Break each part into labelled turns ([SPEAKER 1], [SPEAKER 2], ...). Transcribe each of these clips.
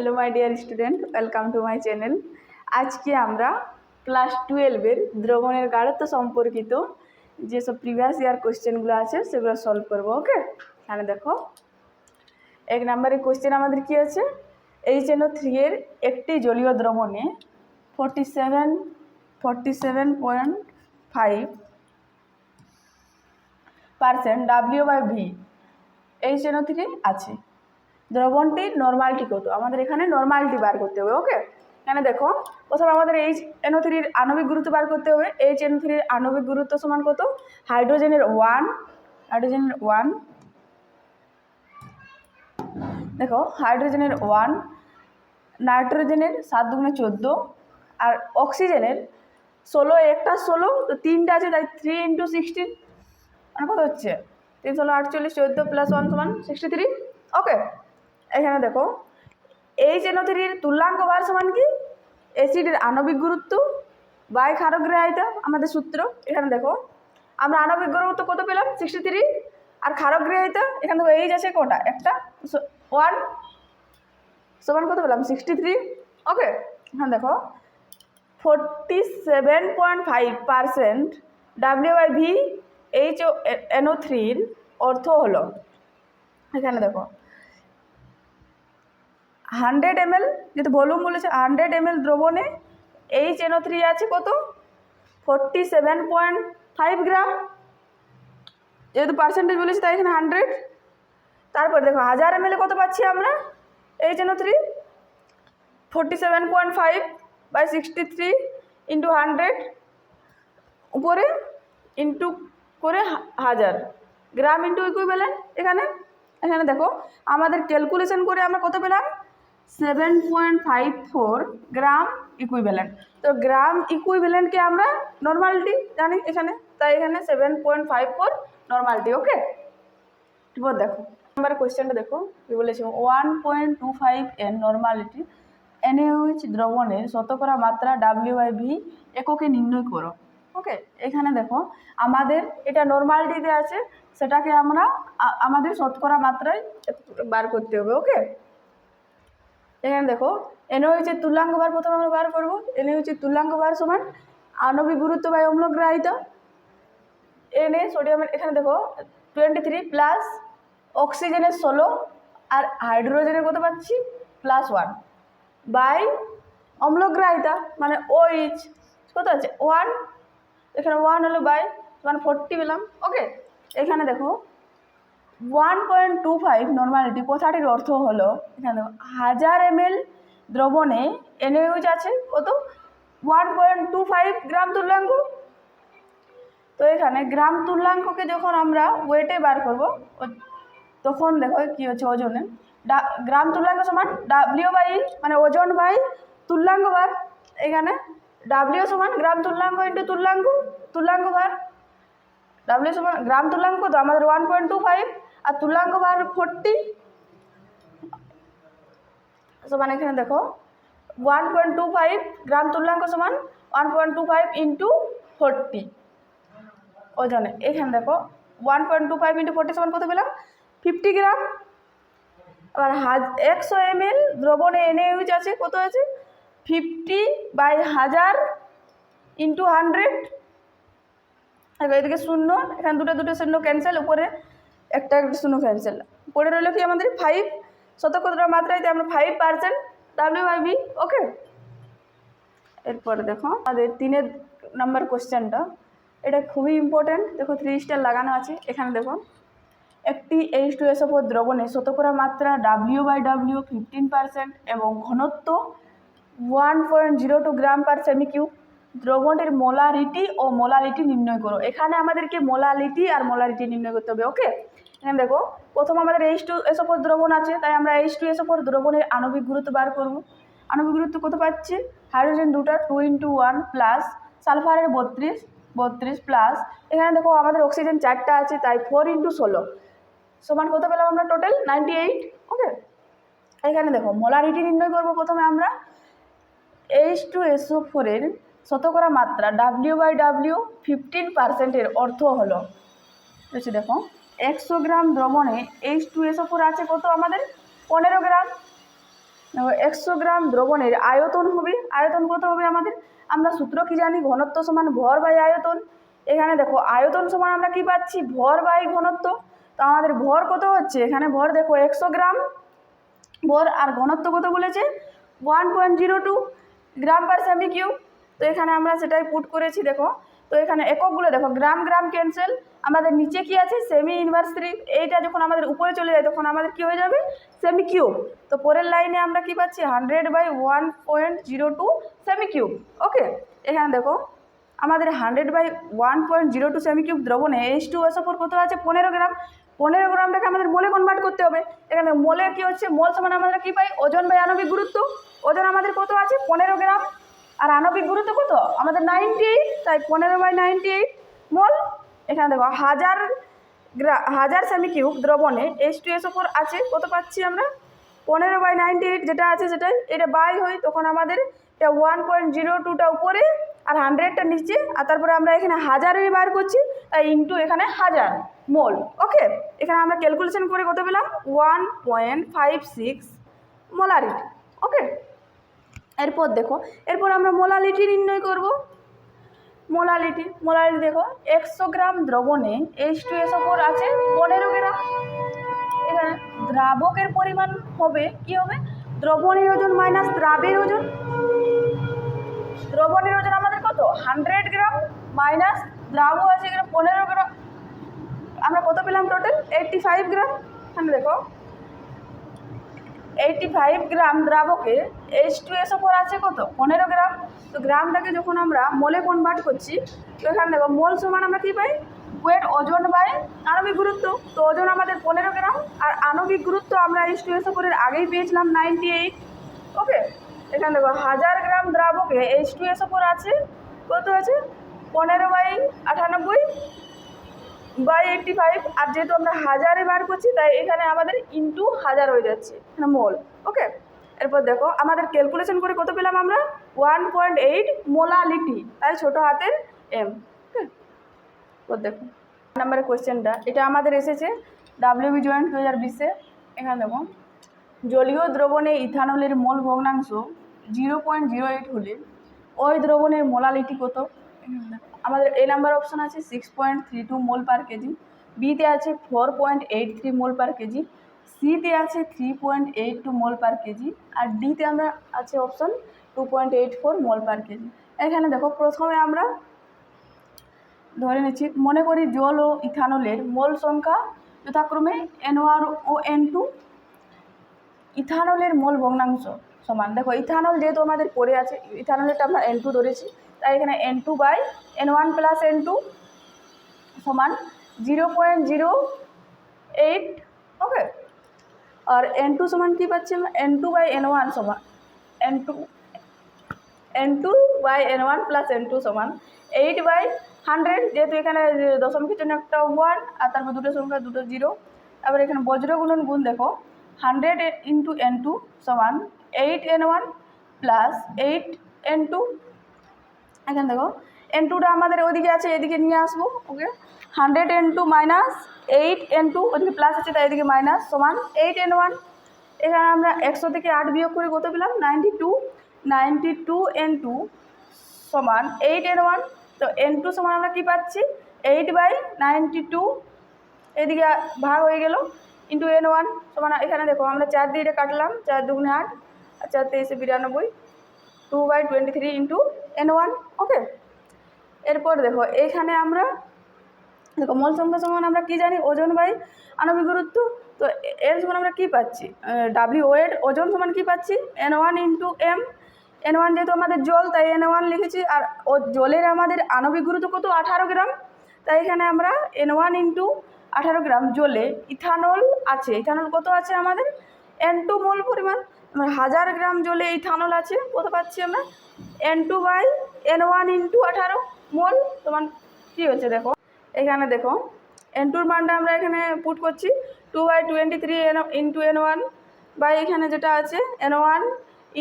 [SPEAKER 1] Hello my dear student welcome to my channel আজকে আমরা class টুয়েলভের দ্রবণের গাঢ়ত্ব সম্পর্কিত যেসব প্রিভিয়াস ইয়ার কোশ্চেনগুলো আছে, সেগুলো সলভ করব ওকে এখানে দেখো। এক নম্বরে কোয়েশ্চেন আমাদের কি আছে? এইচ এনও থ্রি এর একটি জলীয় দ্রবণে forty seven forty seven point five percent W by V H NO three আছে। দ্রবণটি নর্মালটি কত আমাদের এখানে নর্মালটি বার করতে হবে ওকে এখানে দেখো, প্রথমে আমাদের এইচ এনও থ্রির আণবিক গুরুত্ব বার করতে হবে। এইচ এনও থ্রির আণবিক গুরুত্ব সমান কত? হাইড্রোজেনের ওয়ান হাইড্রোজেনের ওয়ান দেখো হাইড্রোজেনের ওয়ান নাইট্রোজেনের সাত দুগুণে চোদ্দ, আর অক্সিজেনের ষোলো, একটা ষোলো, তো তিনটা আছে, তাই থ্রি ইন্টু সিক্সটিন মানে কত হচ্ছে? তিন ষোলো, আটচল্লিশ, চোদ্দ প্লাস ওয়ান সমান সিক্সটি থ্রি ওকে এখানে দেখো এইচ এনও থ্রির তুল্যাঙ্ক বার সমান কি অ্যাসিডের আণবিক গুরুত্ব বাই ক্ষারগ্রাহিতা, আমাদের সূত্র, এখানে দেখো, আমরা আণবিক গুরুত্ব কত পেলাম? সিক্সটি থ্রি আর ক্ষারগ্রাহিতা, এখানে দেখো এইচ আছে কটা? একটা ওয়ান সমান কত পেলাম? সিক্সটি থ্রি ওকে এখানে দেখো forty seven point five percent W by V H O NO থ্রির অর্থ হলো, এখানে দেখো হান্ড্রেড এমএল যেহেতু ভলিউম বলেছে, হান্ড্রেড এমএল দ্রবণে এইচ এনও থ্রি আছে কত? Forty seven point five gram যেহেতু পার্সেন্টেজ বলেছি, তাই এখানে হান্ড্রেড তারপরে দেখো, হাজার এমএলে কত পাচ্ছি আমরা? H NO three forty seven point five by sixty three into hundred উপরে ইন্টু করে হাজার। গ্রাম ইন্টু ইকুইভ্যালেন্ট এখানে। এখানে দেখো, আমাদের ক্যালকুলেশন করে আমরা কত পেলাম? Seven point five four gram equivalent তো গ্রাম ইকুইভ্যালেন্টকে আমরা নর্মালিটি জানি এখানে, তাই এখানে seven point five four normality okay এবার দেখো নাম্বার কোয়েশ্চেনটা দেখো, কি বলেছে? One point two five N normality NH দ্রবণের শতকরা মাত্রা ডাব্লিউ বাই ভি এককে নির্ণয় করো ওকে এখানে দেখো, আমাদের এটা নর্মালিটিতে আছে, সেটাকে আমরা আমাদের শতকরা মাত্রায় বার করতে হবে ওকে এখানে দেখো এনওইচের তুল্যাঙ্ক বার প্রথমে আমরা বার করব। এনওইচের তুল্যাঙ্ক বার সমান আণবিক গুরুত্ব বাই অম্লগ্রাহিতা এনে সোডিয়ামের এখানে দেখো টোয়েন্টি থ্রি প্লাস অক্সিজেনের ষোলো আর হাইড্রোজেনের কত পাচ্ছি? প্লাস ওয়ান বাই অম্লগ্রাহিতা মানে ওইচ কত আছে? ওয়ান এখানে ওয়ান হলো বাই ওয়ান ফোরটি পেলাম। ওকে এখানে দেখো one point two five normality কথাটির অর্থ হলো, এখানে হাজার এমএল দ্রবণে এনএইচ আছে, কত? One point two five gram তুল্যাঙ্ক। তো এখানে গ্রাম তুল্যাঙ্ককে যখন আমরা ওয়েটে বার করব তখন দেখো কী হচ্ছে ওজনে। গ্রাম তুল্যাঙ্ক সমান ডাব্লিউ বাই মানে ওজন বাই তুল্যাঙ্ক বার। এখানে ডাব্লিউ সমান গ্রাম তুল্যাঙ্ক ইন্টু তুল্যাঙ্ক তুল্যাঙ্ক বার। ডাব্লিউ সমান গ্রাম তুল্যাঙ্ক, তো আমাদের ওয়ান পয়েন্ট টু ফাইভ আর তুল্যাঙ্ক বার ফোরটি। সমান এখানে দেখো। One point two five gram তুল্যাঙ্ক সমান one point two five into forty ওজনে এখানে দেখো one point two five into forty সমান কত পেলাম? Fifty gram. আবার হাজ একশো এম এল দ্রবণে এনে ইউজ আছে, কত আছে? ফিফটি বাই হাজার ইন্টু হান্ড্রেড এদিকে শূন্য, এখানে দুটো দুটো শূন্য ক্যান্সেল উপরে একটা শূন্য ক্যান্সেল পড়ে রইল কি আমাদের ফাইভ শতকরা মাত্রায় আমরা five percent W by B okay এরপরে দেখো, আমাদের তিনের নাম্বার কোশ্চেনটা এটা খুবই ইম্পর্ট্যান্ট দেখো থ্রি স্টার লাগানো আছে। এখানে দেখো, একটি এইচ টু এস ওপর দ্রবণে শতকরা মাত্রা W by W fifteen percent এবং ঘনত্ব one point zero two gram per semi cube দ্রবণের মোলারিটি ও মোলালিটি নির্ণয় করো। এখানে আমাদেরকে মোলালিটি আর মোলারিটি নির্ণয় করতে হবে, ওকে? এখানে দেখো, প্রথম আমাদের এইচ টু এস ওপর দ্রবণ আছে, তাই আমরা এইচ টু এস ওপর দ্রবণের আণবিক গুরুত্ব বার করব। আণবিক গুরুত্ব কত পাচ্ছি? হাইড্রোজেন দুটা টু ইন্টু ওয়ান প্লাস সালফারের বত্রিশ বত্রিশ প্লাস এখানে দেখো আমাদের অক্সিজেন চারটা আছে, তাই ফোর ইন্টু ষোলো। সমান কত পেলাম আমরা টোটাল নাইনটি এইট ওকে? এখানে দেখো, মোলারিটি নির্ণয় করব প্রথমে আমরা। এইচ টু এসও ফোরের শতকরা মাত্রা ডাব্লিউ বাই ডাব্লিউ ফিফটিন পার্সেন্টের অর্থ হলো। হচ্ছে দেখো, একশো গ্রাম দ্রবণে এইচ টু এসও ফোর আছে কত আমাদের? পনেরো গ্রাম। একশো গ্রাম দ্রবণের আয়তন হবে। আয়তন কত হবে আমাদের? আমরা সূত্র কি জানি? ঘনত্ব সমান ভর বাই আয়তন। এখানে দেখো, আয়তন সমান আমরা কি পাচ্ছি? ভর বাই ঘনত্ব। তো আমাদের ভর কত হচ্ছে? এখানে ভর দেখো, একশো গ্রাম। ভর আর ঘনত্ব কত বলেছে? One point zero two gram per semi cube তো এখানে আমরা সেটাই পুট করেছি, দেখো, তো এখানে এককগুলো, দেখো, গ্রাম গ্রাম ক্যান্সেল আমাদের নিচে কি আছে? সেমি ইনভার্স থ্রি এইটা যখন আমাদের উপরে চলে যায়, তখন আমাদের কি হয়ে যাবে? সেমি কিউব তো পরের লাইনে আমরা কি পাচ্ছি? Hundred by one point zero two semi cube okay এখানে দেখো, আমাদের hundred by one point zero two semi cube দ্রবণে এইচ টু এস ওপর কত আছে? পনেরো গ্রাম। পনেরো গ্রামটাকে আমাদের মোলে কনভার্ট করতে হবে। এখানে মোলে কি হচ্ছে? মোল সমান আমরা কি পাই? ওজন বাই আণবিক গুরুত্ব। ওজন আমাদের কত আছে? পনেরো গ্রাম। আর আণবিক গুরুত্ব কত? আমাদের নাইনটি এইট তাই পনেরো বাই নাইনটি এইট মোল, এখানে দেখো, হাজার গ্রা, হাজার সেমি কিউব দ্রবণে এইচ টু এস ওপর আছে, কত পাচ্ছি আমরা? পনেরো বাই নাইনটি এইট যেটা আছে সেটাই, এটা বাই হয়, তখন আমাদের এটা ওয়ান পয়েন্ট জিরো টুটা উপরে, আর হান্ড্রেডটা নিচে, আর তারপরে আমরা এখানে হাজারের বার করছি, তাই ইন্টু এখানে হাজার মোল ওকে এখানে আমরা ক্যালকুলেশন করে কত পেলাম? One point five six molarity okay এরপর দেখো, এরপর আমরা মোলালিটি নির্ণয় করব। মোলালিটি মোলালিটি দেখো, একশো গ্রাম দ্রবণে এইচ টু এস ওপর আছে পনেরো গ্রাম। এখানে দ্রাবকের পরিমাণ হবে, কি হবে? দ্রবণের ওজন মাইনাস দ্রাবের ওজন। দ্রবণের ওজন আমাদের কত? হান্ড্রেড গ্রাম মাইনাস দ্রাব আছে এখানে পনেরো গ্রাম। আমরা কত পেলাম টোটাল এইটটি ফাইভ গ্রাম। এখানে দেখো এইটটি ফাইভ গ্রাম দ্রাবকে এইচ টু এস ওপর আছে কত? পনেরো গ্রাম। তো গ্রামটাকে যখন আমরা মোলে কনভার্ট করছি, তো এখানে দেখো, মোল সমান আমরা কী পাই? ওয়েট ওজন বাই আণবিক গুরুত্ব। তো ওজন আমাদের পনেরো গ্রাম, আর আণবিক গুরুত্ব আমরা এইচ টু এস ওপরের আগেই পেয়েছিলাম নাইনটি এইট ওকে এখানে দেখো, হাজার গ্রাম দ্রাবকে এইচ টু এস ওপর আছে। কত আছে? পনেরো বাই আটানব্বই। বাই এইটটি ফাইভ আর যেহেতু আমরা হাজারে বার করছি, তাই এখানে আমাদের ইন্টু হাজার হয়ে যাচ্ছে মোল ওকে এরপর দেখো, আমাদের ক্যালকুলেশন করে কত পেলাম আমরা? ওয়ান পয়েন্ট এইট মোলালিটি তাই ছোটো হাতের এম ওকে দেখো নাম্বারের কোয়েশ্চেনটা এটা আমাদের এসেছে ডাব্লিউবি জয়েন্ট দু হাজার বিশে এখানে দেখো, জলীয় দ্রবণে ইথানলের মোল ভগ্নাংশ জিরো পয়েন্ট জিরো এইট হলে, ওই দ্রবণের মোলালিটি কত? এখানে দেখো। আমাদের এ নাম্বার অপশন আছে six point three two mole per KG বিতে আছে four point eight three mole per KG সিতে আছে three point eight two mole per KG আর ডিতে আমরা আছে option two point eight four mole per KG এখানে দেখো প্রথমে আমরা ধরে নিচ্ছি, মনে করি জল ও ইথানলের মোল সংখ্যা যথাক্রমে এন ওয়ার ও এন টু ইথানলের মোল ভগ্নাংশ সমান। দেখো ইথানল যেহেতু আমাদের পড়ে আছে, ইথানলেরটা আমরা এন টু ধরেছি তাই এখানে N two by N one plus N two সমান zero point zero eight okay আর এন টু সমান কী পাচ্ছি N two by N one সমান N two N two by N one plus N two সমান eight by hundred যেহেতু এখানে দশমিকের জন্য একটা ওয়ান আর তারপর দুটো সংখ্যা দুটো জিরো তারপর এখানে বজ্র গুণন গুণ দেখো হান্ড্রেড ইন্টু এন টু সমান eight N one plus eight N two এখানে দেখো এন টুটা আমাদের ওইদিকে আছে, এদিকে নিয়ে আসব okay hundred N two minus eight N two ওদিকে প্লাস আছে, তাই এদিকে মাইনাস সমান এইট এন ওয়ান এখানে আমরা একশো থেকে আট বিয়োগ করে কত পেলাম? Ninety two ninety two n two সমান এইট এন ওয়ান তো এন টু সমান আমরা কী পাচ্ছি? এইট বাই নাইনটি টু এদিকে ভাগ হয়ে গেল ইন্টু এন ওয়ান সমান এখানে দেখো, আমরা চার দিয়ে কাটলাম, চার দুগুণে আট, আর চার তেইশে বিরানব্বই। Two by twenty three into n one okay এরপর দেখো, এইখানে আমরা, দেখো, মোল সংখ্যা সমান আমরা কী জানি? ওজন বাই আণবিক গুরুত্ব। তো এর সমান আমরা কী পাচ্ছি? ডাব্লিউ ওয়েট ওজন সমান কী পাচ্ছি? N one into m n one যেহেতু আমাদের জল, তাই এন ওয়ান লিখেছি। আর ও, জলের আমাদের আণবিক গুরুত্ব কত? আঠারো গ্রাম। তাই এখানে আমরা এন ওয়ান ইন্টু আঠারো গ্রাম জলে ইথানল আছে। ইথানল কত আছে আমাদের? এন টু মোল পরিমাণ। হাজার গ্রাম জলে এই থানল আছে কত পাচ্ছি আমরা? N two by n one into আঠারো মোল, তোমার কী হচ্ছে দেখো? এখানে দেখো এন টুর মানটা আমরা এখানে পুট করছি two by twenty three n into n one by এখানে যেটা আছে এন ওয়ান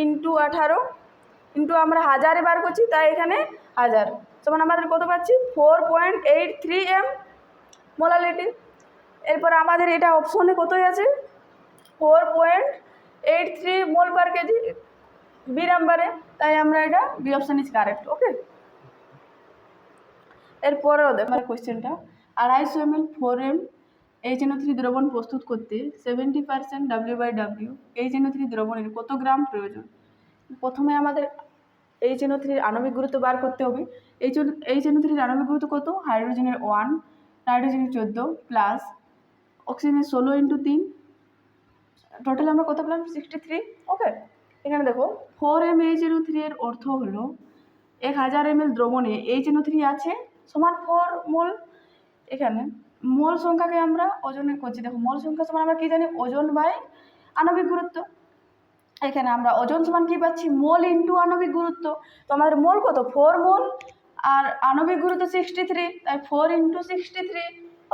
[SPEAKER 1] ইন্টু আঠারো ইন্টু আমরা হাজারে বার করছি, তাই এখানে হাজার। সমান আমাদের কত পাচ্ছি? Four point eight three M molality এরপর আমাদের এটা অপশনে কতই আছে? Four point eight three mole per KG B নাম্বারে তাই আমরা এটা B option is correct okay এরপরেও দেখ আমার কোয়েশ্চেনটা আড়াইশো M L four M H N three দ্রবণ প্রস্তুত করতে seventy percent W by W H N three দ্রবণের কত গ্রাম প্রয়োজন? প্রথমে আমাদের এইচ এন থ্রির আণবিক গুরুত্ব বার করতে হবে। এইচ এইচ এন থ্রির আণবিক গুরুত্ব কত? হাইড্রোজেনের ওয়ান নাইট্রোজেনের চোদ্দ প্লাস অক্সিজেনের ষোলো ইন্টু তিন টোটাল আমরা কত পেলাম? সিক্সটি থ্রি ওকে এখানে দেখো four m h n three এর অর্থ হলো এক হাজার এম এল দ্রবণে এইচ এন থ্রি আছে সমান ফোর মোল এখানে মোল সংখ্যাকে আমরা ওজনে করছি। দেখো মোল সংখ্যা সমান আমরা কী জানি? ওজন বাই আণবিক গুরুত্ব। এখানে আমরা ওজন সমান কী পাচ্ছি? মোল ইন্টু আণবিক গুরুত্ব। তো আমাদের মোল কত? ফোর মোল আর আণবিক গুরুত্ব সিক্সটি থ্রি তাই four into sixty three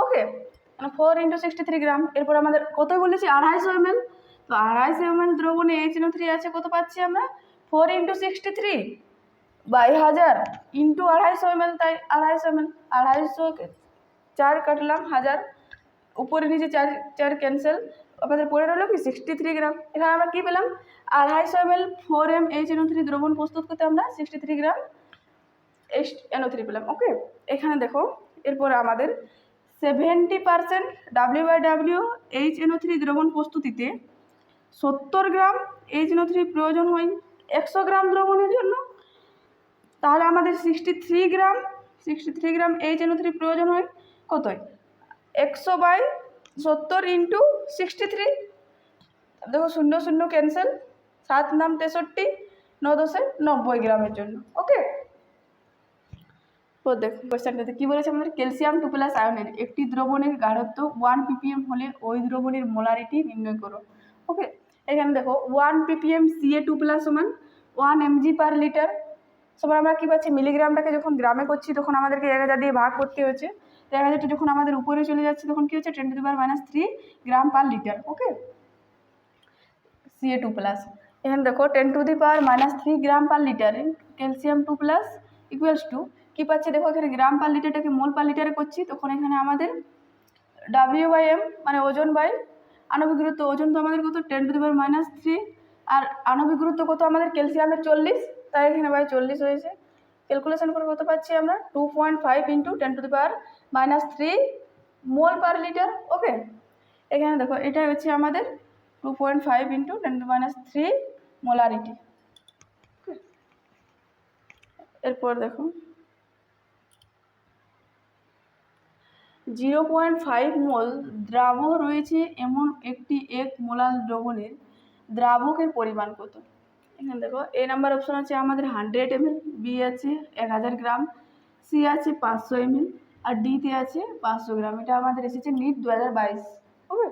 [SPEAKER 1] okay four into sixty three gram এরপর আমাদের কত বলেছি? আড়াইশো এম এল তো আড়াইশো এম এল দ্রবণে এইচ এন থ্রি আছে, কত পাচ্ছি আমরা? Four into sixty three by হাজার ইন্টু আড়াইশো এম এল তাই আড়াইশো এম আড়াইশো চার কাটলাম, হাজার। উপরে নিচে চার চার ক্যান্সেল আমাদের পড়ে রইল কি? সিক্সটি থ্রি গ্রাম এখানে আমরা কী পেলাম? আড়াইশো M L four M H N three দ্রবণ প্রস্তুত করতে আমরা sixty three gram H NO three পেলাম ওকে এখানে দেখো, এরপরে আমাদের seventy percent W by W H NO three দ্রবণ প্রস্তুতিতে সত্তর গ্রাম এইচ এনও থ্রি প্রয়োজন হয়। একশো গ্রাম দ্রবণের জন্য। তাহলে আমাদের sixty three gram sixty three gram h n three প্রয়োজন হয়। কতই? একশো বাই সত্তর ইন্টু সিক্সটি থ্রি দেখো, শূন্য শূন্য ক্যান্সেল সাত নাম তেষট্টি, ন দশে নব্বই গ্রামের জন্য। ওকে তো দেখো কোয়েশ্চেনটাতে কী বলেছে আমাদের? ক্যালসিয়াম টু প্লাস আয়নের একটি দ্রবণের গাঢ়ত্ব ওয়ান পিপিএম হলে ওই দ্রবণের মোলারিটি নির্ণয় করো। ওকে এখানে দেখো one ppm ca two plus সমান ওয়ান এমজি পার লিটার সবার আমরা কী পাচ্ছি? মিলিগ্রামটাকে যখন গ্রামে করছি, তখন আমাদেরকে এক হাজার দিয়ে ভাগ করতে হচ্ছে এক হাজারটা যখন আমাদের উপরে চলে যাচ্ছে, তখন কী হচ্ছে? Ten to power minus three gram per litre okay ca two plus এখানে দেখো ten to the power minus three gram per লিটারে calcium two plus equals to কী পাচ্ছি? দেখো, এখানে গ্রাম পার লিটারটাকে মোল পার লিটারে করছি। তখন এখানে আমাদের ডাব্লিউ বাই এম মানে ওজন বাই আণবিক গুরুত্ব ওজন তো আমাদের কত? Ten to the power minus three আর আণবিক গুরুত্ব কত? আমাদের ক্যালসিয়ামের চল্লিশ, তাই এখানে বাই চল্লিশ হয়েছে। ক্যালকুলেশন করে কত পাচ্ছি আমরা? Two point five into ten to the power minus three mole per litre okay এখানে দেখো, এটাই হচ্ছে আমাদের two point five into ten to minus three molarity এরপর দেখো। জিরো পয়েন্ট ফাইভ মোল দ্রাব রয়েছে এমন একটি এক মোলাল দ্রবণের। দ্রাবকের পরিমাণ কত? এখানে দেখো, এ নাম্বার অপশন আছে আমাদের হান্ড্রেড এমএল বি আছে এক হাজার গ্রাম সি আছে পাঁচশো এমএল আর ডিতে আছে পাঁচশো গ্রাম। এটা আমাদের এসেছে নিট দু হাজার বাইশ। ওকে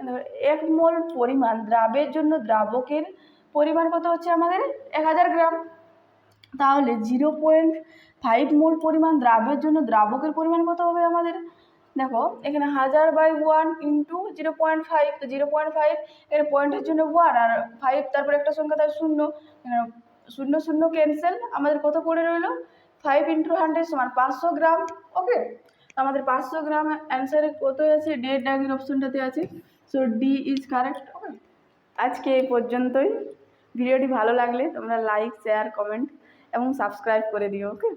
[SPEAKER 1] দেখো, এক মোল পরিমাণ দ্রাবের জন্য দ্রাবকের পরিমাণ কত হচ্ছে আমাদের? এক হাজার গ্রাম। তাহলে জিরো পয়েন্ট ফাইভ মোল পরিমাণ দ্রাবের জন্য দ্রাবকের পরিমাণ কত হবে আমাদের? দেখো, এখানে হাজার by one into zero point five তো জিরো পয়েন্ট ফাইভ এর পয়েন্টের জন্য ওয়ান আর ফাইভ তারপর একটা সংখ্যা তার শূন্য। শূন্য শূন্য ক্যান্সেল আমাদের কত পড়ে রইল? ফাইভ ইন্টু হান্ড্রেড সমান পাঁচশো গ্রাম ওকে আমাদের পাঁচশো গ্রাম অ্যান্সারে কত আছে? ডেট ডাগের অপশনটাতে আছে। So d is correct okay আজকে এই পর্যন্তই। ভিডিওটি ভালো লাগলে তোমরা লাইক শেয়ার কমেন্ট এবং সাবস্ক্রাইব করে দিও ওকে